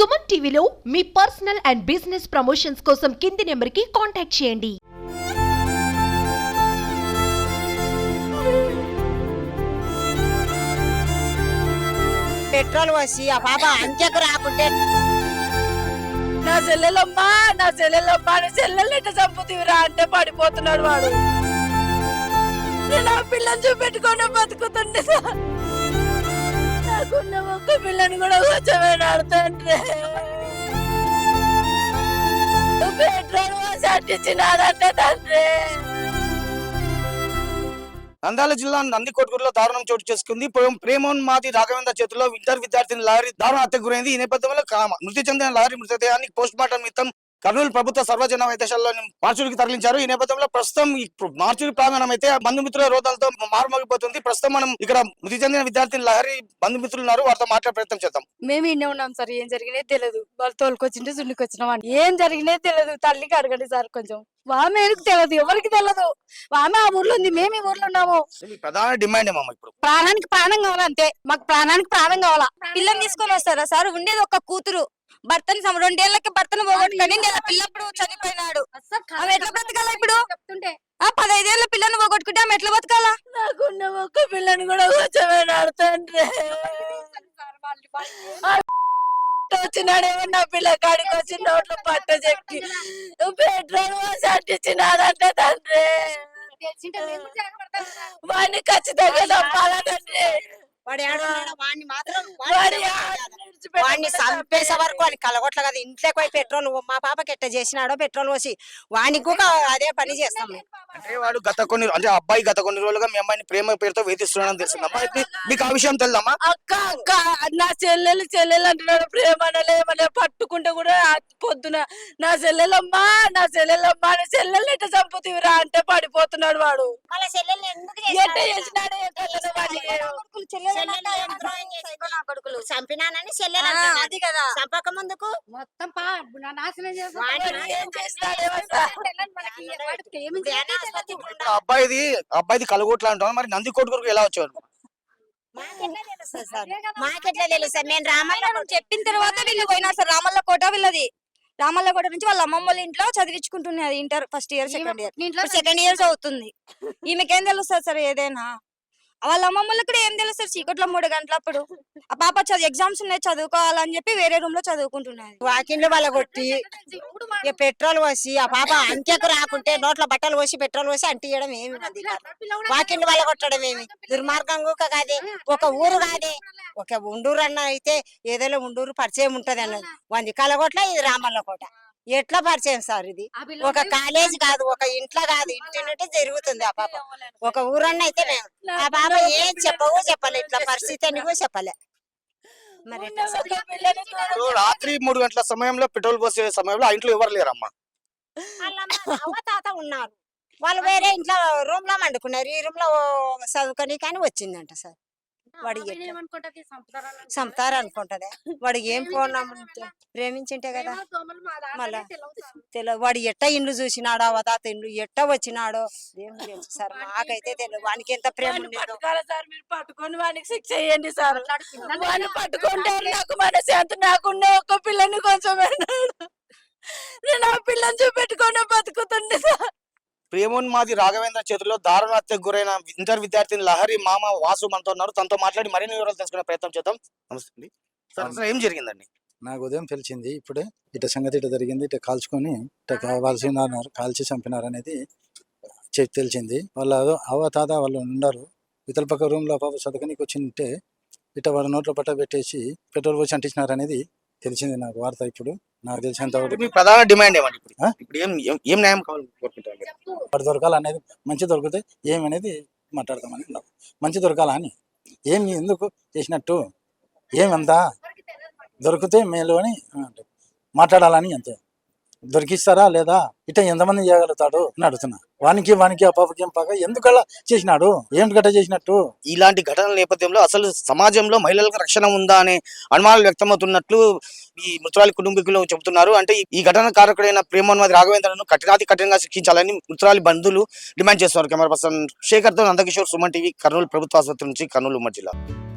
సుమన్ టీవీలో మీ personal and business promotions కోసం కింది నెంబర్కి కాంటాక్ట్ చేయండి పెట్రోల్ పోసి ఆ పాప అంచెకు రాకుంటే నా చెల్లెలమ్మా నా చెల్లెలమ్మా నా చెల్లెలు ఎట్ట చంపుతీవిరా అంటే పడిపోతున్నాడు వాడు నేను ఆ పిల్లని చూపెట్టుకొని బతుకుతుండే సార్. నాకున్న ఒక్క పిల్లని కూడా కూర్చోబెట్టాడు తండ్రి పెట్రోల్ పోసి తండ్రి. నంద్యాల జిల్లా నందికొట్కూరులో దారుణం చోటు చేసుకుంది. ప్రేమ- ప్రేమోన్మాది రాఘవేంద్ర చేతిలో ఇంటర్ విద్యార్థిని లారీ దారుణ హత్య గురైంది. ఈ నేపథ్యంలో కా- మృతి చెందిన లారీ మృతదేహాన్ని పోస్ట్ మార్టం నిమిత్తం కర్నూలు ప్రభుత్వ సర్వజన వైద్యశాలలో మార్చురికి తరలించారు. ఈ నేపథ్యంలో ప్రస్తుతం మార్చురి ప్రాంగణం అయితే బంధుమిత్రుల రోదాలతో మారుమోగిపోతుంది. ప్రస్తుతం మనం ఇక్కడ మృతి చెందిన విద్యార్థిని లహరి బంధుమిత్రులు ఉన్నారు. వారితో మాట్లాడే ప్రయత్నం చేద్దాం. మేము ఇన్నే ఉన్నాం సార్. ఏం జరిగినాయి తెలియదు వాళ్ళు తోలుకొచ్చింటే సుండికొచ్చినాం అని ఏం జరిగినాయి తెలియదు తల్లికి అడగండి సార్ కొంచెం. ఆమె తెలియదు ఎవరికి తెలియదు ఆమె ఆ ఊర్లో ఉంది. మేము ఈ ఊర్లో ఉన్నాము. ప్రధాన డిమాండ్ ఇప్పుడు? ప్రాణానికి ప్రాణం కావాలా అంతే మాకు ప్రాణానికి ప్రాణం కావాలా? పిల్లని తీసుకొని వస్తారా సార్? ఉండేది ఒక కూతురు. భర్తని రెండేళ్ళకి భర్తను పోగొట్టుకొని నెల పిల్లప్పుడు చనిపోయినాడు. ఆమె ఎట్లా బ్రతకాలా ఇప్పుడు? ఆ పదైదేళ్ళ పిల్లని పోగొట్టుకుంటే ఆమె ఎట్లా బతకాలా నాకున్న ఒక్క పిల్లని కూడా కూర్చోబెట్టాడు తండ్రి వచ్చినాడేమో నా పిల్ల కాడికి వచ్చి నోట్లో పట్ట చెక్కి. పెట్రోల్ పోసి అంటించినాడంటే తండ్రి. వాడిని ఖచ్చితంగా తండ్రి. వాడు ఏడున్నాడో వాడిని మాత్రం వాడి వాడిని చంపేసే వరకు వాడిని కలగొట్ల కదా ఇంట్లోకి పోయి పెట్రోల్ మా పాపకి ఎట్ట చేసినాడో పెట్రోల్ పోసి వానికి కూడా అదే పని చేస్తాం అంటే వాడు గత కొన్ని అంటే అబ్బాయి గత కొన్ని రోజులుగా మీ అమ్మాయిని ప్రేమ పేరుతో వేధిస్తున్నాడని తెలిసిందమ్మా. మీకు ఆ విషయం తెలుదమ్మా? అక్క అక్క నా చెల్లెలు చెల్లెలు అంటున్నాడు. ప్రేమ అనలేమనే పట్టుకుంటే కూడా పొద్దున నా చెల్లెలమ్మా నా చెల్లెలమ్మా నా చెల్లెలు ఎట్ట చంపుతీవిరా అంటే పడిపోతున్నాడు వాడు. చెల్లెల్ని ఎట్ట చేసినాడు? కొడుకులు? చంపినానని చెల్లెలు. అది కదా. చంపక ముందుకు. మొత్తం పా నా నాశనం అబ్బాయిది అబ్బాయిది కలగొట్లా అంటాం మరి నంది కొట్టుకురకు ఎలా వచ్చారు? మాకెట్లా సార్? నేను రామల్ల చెప్పిన తర్వాత వీళ్ళు పోయినారు సార్. రామల్ల కోట వీళ్ళది. రామల్ల కోట నుంచి వాళ్ళ అమ్మమ్మ వాళ్ళ ఇంట్లో చదివించుకుంటున్నది inter first year second year. Second year చదువుతుంది. ఈమెకేం తెలుస్తుంది సార్ ఏదైనా? వాళ్ళ అమ్మమ్మలకు కూడా ఏం తెలుసు చీకట్లో మూడు గంటలప్పుడు. ఆ పాప చదువు ఎగ్జామ్స్ ఉన్నాయి చదువుకోవాలని చెప్పి వేరే రూమ్లో చదువుకుంటున్నారు వాకిండ్లు వాళ్ళ కొట్టి ఇక పెట్రోల్ పోసి ఆ పాప అంకెకు రాకుంటే నోట్ల బట్టలు పోసి పెట్రోల్ పోసి అంటియడం ఏమి మంది వాళ్ళ కొట్టడం ఏమి? దుర్మార్గం కూడా కాదే. ఒక ఊరు కాదే. ఒక ఉండూరు అన్న అయితే ఏదో ఉండూరు పరిచయం ఉంటది అన్నది వంది కలగొట్ల ఇది రామల్ల కోట ఎట్లా పరిచయం సార్ ఇది? ఒక కాలేజ్ కాదు ఒక ఇంట్లో కాదు ఇంటి జరుగుతుంది ఆ పాప. ఒక ఊరన్న అయితే మేము. ఆ పాప ఏం చెప్పవు చెప్పలే ఇట్లా పరిస్థితి అని కూడా చెప్పలే. మరి రాత్రి మూడు గంటల సమయంలో పెట్రోల్ పోసే సమయంలో ఆ ఇంట్లో ఎవరు లేరమ్మా? తాత ఉన్నారు. వాళ్ళు వేరే ఇంట్లో రూమ్లో వండుకున్నారు ఈ రూమ్లో చదువుకొని కానీ వచ్చిందంట సార్. వాడు చంపుతారు అనుకుంటదే వాడు ఏం పోనా ప్రేమించింటే కదా. మళ్ళా తెలియదు వాడు ఎట్ట ఇండ్లు చూసినాడో అవ్వ తాత ఇండ్లు ఎట్ట వచ్చినాడో దేవుడు తెలుసు సార్. మాకైతే తెలియదు వానికి ఎంత ప్రేమ ఉండేదో. సార్ మీరు. పట్టుకొని వానికి శిక్ష చేయండి సార్. వాడిని పట్టుకుంటారు నాకు మనసు ఎంత నాకున్న ఒక్క పిల్లని కొంచెం. నేను ఆ పిల్లని చూపెట్టుకొని బతుకుతుండే సార్. ప్రేమోన్మాది రాఘవేంద్ర చేతిలో దారుణ హత్యకు గురైన ఇంటర్ విద్యార్థిని లహరి మామ వాసు మనతో ఉన్నారు. తనతో మాట్లాడి మరిన్ని వివరాలు తెలుసుకునే ప్రయత్నం చేద్దాం. నమస్తే అండి. సార్ అసలు ఏం జరిగిందండి? నాకు ఉదయం తెలిసింది ఇప్పుడే ఇట సంగతి ఇట జరిగింది ఇట కాల్చుకొని ఇట కావాల్సిన కాల్చి చంపినారు అనేది తెలిసింది. వాళ్ళ అదో అవ్వ తాత వాళ్ళు ఉన్నారు ఇతల పక్క రూమ్లో పాప చదువుకునికి వచ్చింటే ఇట వాళ్ళ నోట్లో పట్ట పెట్టేసి పెట్రోల్ పోసి అంటించినారు అనేది తెలిసింది నాకు వార్త ఇప్పుడు నాకు తెలిసినంత మీ ప్రధాన డిమాండ్ ఏమండి ఇప్పుడు ఆ? ఇప్పుడు ఏం ఏం- ఏం న్యాయం కావాలి కోరుకుంటారు మీరు? వాడు దొరకాలనేది మంచి దొరికితే ఏమనేది మాట్లాడతామని ఉన్నాం. మంచి దొరకాలా అని ఏమి ఎందుకు చేసినట్టు ఏమంతా దొరికితే మేలు అని అంటే మాట్లాడాలని అంతే దొరికిస్తారా లేదా? ఇట ఎంతమంది చేయగలుగుతాడు అని అడుగుతున్నా. వానికి వానికి ఆ పాక ఎందుకలా చేసినాడు? ఏమిటి గట్ట చేసినట్టు? ఇలాంటి ఘటనల నేపథ్యంలో అసలు సమాజంలో మహిళలకు రక్షణ ఉందా అనే అనుమానాలు వ్యక్తమవుతున్నట్లు ఈ మృతురాలి కుటుంబీకులు చెబుతున్నారు. అంటే ఈ- ఘటన కారకుడైన ప్రేమోన్మాది రాఘవేంద్రను కఠినాతి కఠినంగా శిక్షించాలని మృతురాలి బంధువులు డిమాండ్ చేస్తున్నారు. కెమెరా పర్సన్ శేఖర్తో నందకిషోర్ సుమన్ టీవీ కర్నూలు ప్రభుత్వ ఆసుపత్రి నుంచి కర్నూలు ఉమ్మడి జిల్లా.